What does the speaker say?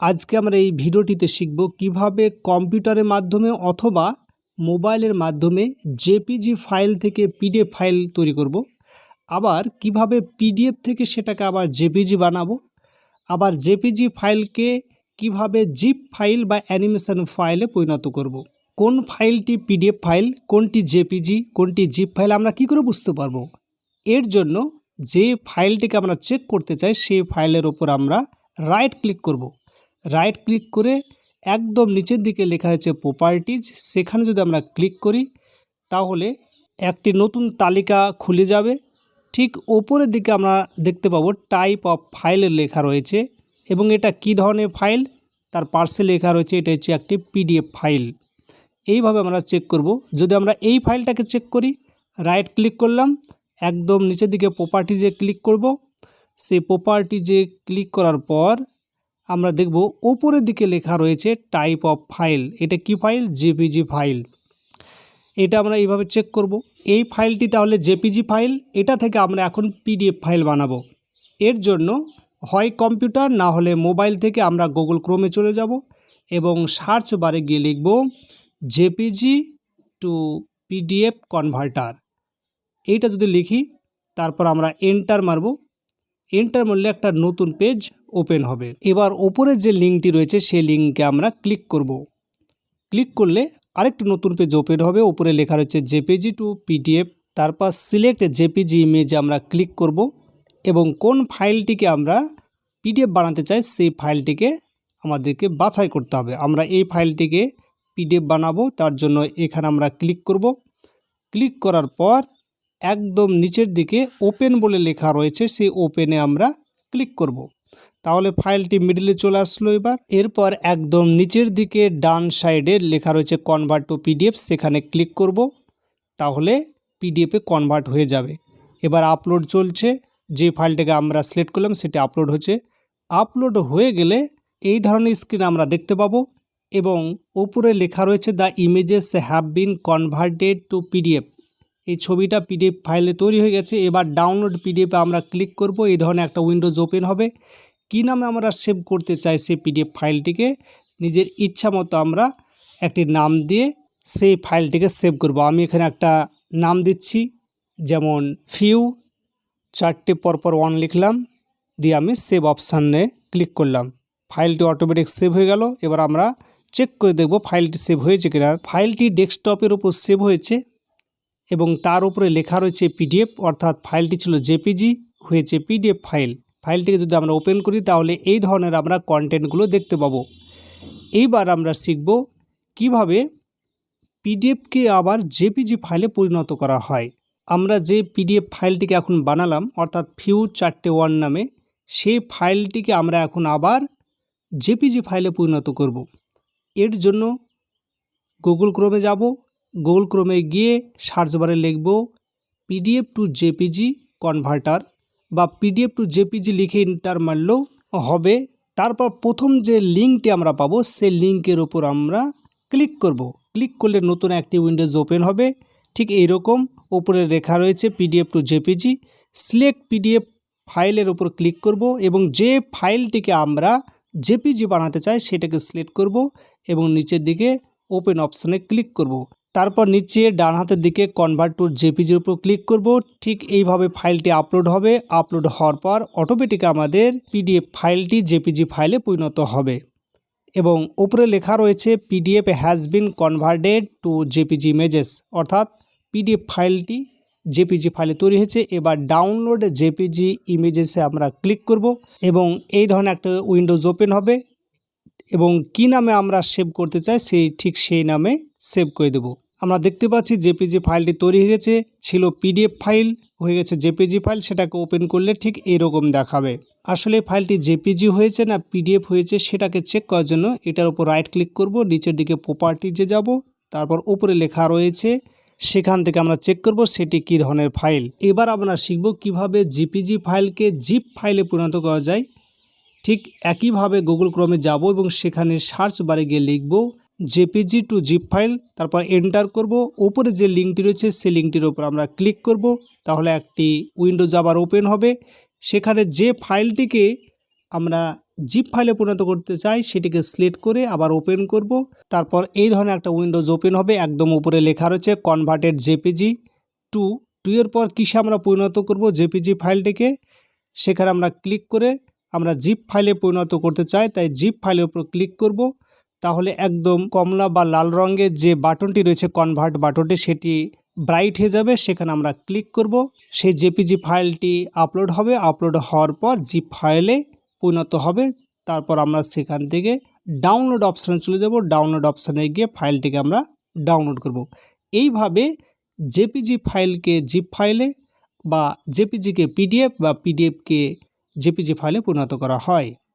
আজকে আমরা এই ভিডিওটিতে শিখব কীভাবে কম্পিউটারের মাধ্যমে অথবা মোবাইলের মাধ্যমে জেপিজি ফাইল থেকে পিডিএফ ফাইল তৈরি করব, আবার কীভাবে পিডিএফ থেকে সেটাকে আবার জেপিজি বানাবো, আবার জেপিজি ফাইলকে কীভাবে জিপ ফাইল বা অ্যানিমেশন ফাইলে পরিণত করব। কোন ফাইলটি পিডিএফ ফাইল, কোনটি জেপিজি, কোনটি জিপ ফাইল, আমরা কি করে বুঝতে পারব এর জন্য যে ফাইলটিকে আমরা চেক করতে চাই, সেই ফাইলের ওপর আমরা রাইট ক্লিক করব। রাইট ক্লিক করে একদম নিচের দিকে লেখা হয়েছে প্রপার্টিজ সেখানে যদি আমরা ক্লিক করি, তাহলে একটি নতুন তালিকা খুলে যাবে। ঠিক ওপরের দিকে আমরা দেখতে পাবো টাইপ অফ ফাইলের লেখা রয়েছে এবং এটা কি ধরনের ফাইল তার পার্সে লেখা রয়েছে, এটা হচ্ছে একটি পিডিএফ ফাইল এইভাবে আমরা চেক করব। যদি আমরা এই ফাইলটাকে চেক করি রাইট ক্লিক করলাম, একদম নিচের দিকে প্রপার্টিজে ক্লিক করব। সেই প্রপার্টিজে ক্লিক করার পর আমরা দেখব ওপরের দিকে লেখা রয়েছে টাইপ অফ ফাইল এটা কি ফাইল জেপিজি ফাইল এটা আমরা এইভাবে চেক করব। এই ফাইলটি তাহলে জেপিজি ফাইল এটা থেকে আমরা এখন পিডিএফ ফাইল বানাবো। এর জন্য হয় কম্পিউটার না হলে মোবাইল থেকে আমরা গুগল ক্রোমে চলে যাব এবং সার্চ বারে গিয়ে লিখব জেপিজি টু পিডিএফ কনভার্টার এইটা যদি লিখি, তারপর আমরা এন্টার মারব। এন্টার মারলে একটা নতুন পেজ ওপেন হবে। এবার ওপরে যে লিঙ্কটি রয়েছে, সেই লিঙ্কে আমরা ক্লিক করব। ক্লিক করলে আরেকটি নতুন পেজ ওপেন হবে। ওপরে লেখা রয়েছে জেপিজি টু পিডিএফ তারপর সিলেক্ট জেপিজি ইমেজে আমরা ক্লিক করব এবং কোন ফাইলটিকে আমরা পিডিএফ বানাতে চাই, সেই ফাইলটিকে আমাদেরকে বাছাই করতে হবে। আমরা এই ফাইলটিকে পিডিএফ বানাবো, তার জন্য এখানে আমরা ক্লিক করব। ক্লিক করার পর একদম নিচের দিকে ওপেন বলে লেখা রয়েছে, সেই ওপেনে আমরা ক্লিক করব। তাহলে ফাইলটি মিডিলে চলে আসলো এবার। এরপর একদম নিচের দিকে ডান সাইডে লেখা রয়েছে কনভার্ট টু পিডিএফ সেখানে ক্লিক করব। তাহলে পিডিএফে কনভার্ট হয়ে যাবে। এবার আপলোড চলছে। যে ফাইলটাকে আমরা সিলেক্ট করলাম, সেটি আপলোড হচ্ছে। আপলোড হয়ে গেলে এই ধরনের স্ক্রিন আমরা দেখতে পাবো এবং উপরে লেখা রয়েছে the images have been converted to PDF এই ছবিটা পিডিএফ ফাইলে তৈরি হয়ে গেছে। এবার ডাউনলোড পিডিএফে আমরা ক্লিক করব। এই ধরনের একটা উইন্ডোজ ওপেন হবে। কী নামে আমরা সেভ করতে চাই সেই পিডিএফ ফাইলটিকে? নিজের ইচ্ছা মতো আমরা একটি নাম দিয়ে সেই ফাইলটিকে সেভ করব। আমি এখানে একটা নাম দিচ্ছি, যেমন ফিউ চারটে পরপর ওয়ান লিখলাম, দিয়ে আমি সেভ অপশানে ক্লিক করলাম। ফাইলটি অটোমেটিক সেভ হয়ে গেল। এবার আমরা চেক করে দেখব ফাইলটি সেভ হয়েছে কিনা। ফাইলটি ডেস্কটপের উপর সেভ হয়েছে। এবং তার উপরে লেখা রয়েছে পিডিএফ, অর্থাৎ ফাইলটি ছিল জেপিজি, হয়েছে পিডিএফ ফাইল। ফাইলটিকে যদি আমরা ওপেন করি, তাহলে এই ধরনের আমরা কন্টেন্টগুলো দেখতে পাবো। এইবার আমরা শিখব কীভাবে পিডিএফকে আবার জেপিজি ফাইলে পরিণত করা হয়। আমরা যে পিডিএফ ফাইলটিকে এখন বানালাম, অর্থাৎ ফিউ চারটে ওয়ান নামে, সেই ফাইলটিকে আমরা এখন আবার জেপিজি ফাইলে পরিণত করব। এর জন্য গুগল ক্রোমে যাব গুগল ক্রোমে গিয়ে সার্চ বারে লিখব পিডিএফ টু জেপিজি কনভার্টার বা পিডিএফ টু জেপিজি লিখে ইন্টার মারলেও হবে তারপর প্রথম যে লিঙ্কটি আমরা পাবো, সেই লিঙ্কের ওপর আমরা ক্লিক করব। ক্লিক করলে নতুন একটি উইন্ডোজ ওপেন হবে ঠিক এইরকম ওপরে লেখা রয়েছে PDF to JPG select PDF ফাইলের ওপর ক্লিক করব এবং যে ফাইলটিকে আমরা জেপিজি বানাতে চাই, সেটাকে সিলেক্ট করব এবং নিচের দিকে ওপেন অপশানে ক্লিক করব। তারপর নিচে ডান হাতের দিকে কনভার্ট টু জেপিজির উপর ক্লিক করব। ঠিক এইভাবে ফাইলটি আপলোড হবে। আপলোড হওয়ার পর অটোমেটিক আমাদের পিডিএফ ফাইলটি জেপিজি ফাইলে পরিণত হবে। এবং উপরে লেখা রয়েছে PDF has been converted to JPG images অর্থাৎ পিডিএফ ফাইলটি জেপিজি ফাইলে তৈরি হয়েছে। এবার ডাউনলোড জেপিজি ইমেজেসে আমরা ক্লিক করব এবং এই ধরনের একটা উইন্ডোজ ওপেন হবে। এবং কি নামে আমরা সেভ করতে চাই, সেই ঠিক সেই নামে সেভ করে দেব। আমরা দেখতে পাচ্ছি জেপিজি ফাইলটি তৈরি হয়ে গেছে, ছিল পিডিএফ ফাইল হয়ে গেছে জেপিজি ফাইল, সেটাকে ওপেন করলে ঠিক এরকম দেখাবে। আসলে ফাইলটি জেপিজি হয়েছে না পিডিএফ হয়েছে সেটাকে চেক করার জন্য এটার উপর রাইট ক্লিক করব, নিচের দিকে প্রপার্টিজে যাব, তারপর উপরে লেখা রয়েছে, সেখান থেকে আমরা চেক করব সেটি কী ধরনের ফাইল। এবার আমরা শিখব কীভাবে জিপিজি ফাইলকে জিপ ফাইলে পরিণত করা যায়। ঠিক একইভাবে গুগল ক্রমে যাব এবং সেখানে সার্চ বারে গিয়ে লিখব জেপিজি টু জিপ ফাইল তারপর এন্টার করব। ওপরে যে লিঙ্কটি রয়েছে, সেই লিঙ্কটির ওপর আমরা ক্লিক করব। তাহলে একটি উইন্ডোজ আবার ওপেন হবে। সেখানে যে ফাইলটিকে আমরা জিপ ফাইলে পরিণত করতে চাই, সেটিকে সিলেক্ট করে আবার ওপেন করব। তারপর এই ধরনের একটা উইন্ডোজ ওপেন হবে। একদম উপরে লেখা রয়েছে কনভার্টেড জেপিজি টু টু এর পর কিসে আমরা পরিণত করব জেপিজি ফাইলটিকে সেখানে আমরা ক্লিক করে আমরা জিপ ফাইলে পরিণত করতে চাই, তাই জিপ ফাইলের উপর ক্লিক করব। তাহলে একদম কমলা বা লাল রঙের যে বাটনটি রয়েছে কনভার্ট বাটনটি, সেটি ব্রাইট হয়ে যাবে। সেখানে আমরা ক্লিক করব। সেই জেপিজি ফাইলটি আপলোড হবে। আপলোড হওয়ার পর জিপ ফাইলে পরিণত হবে। তারপর আমরা সেখান থেকে ডাউনলোড অপশানে চলে যাব। ডাউনলোড অপশানে গিয়ে ফাইলটিকে আমরা ডাউনলোড করব। এইভাবে জেপিজি ফাইলকে জিপ ফাইলে বা জেপিজিকে পিডিএফ বা পিডিএফকে জেপিজি ফাইলে পরিণত করা হয়।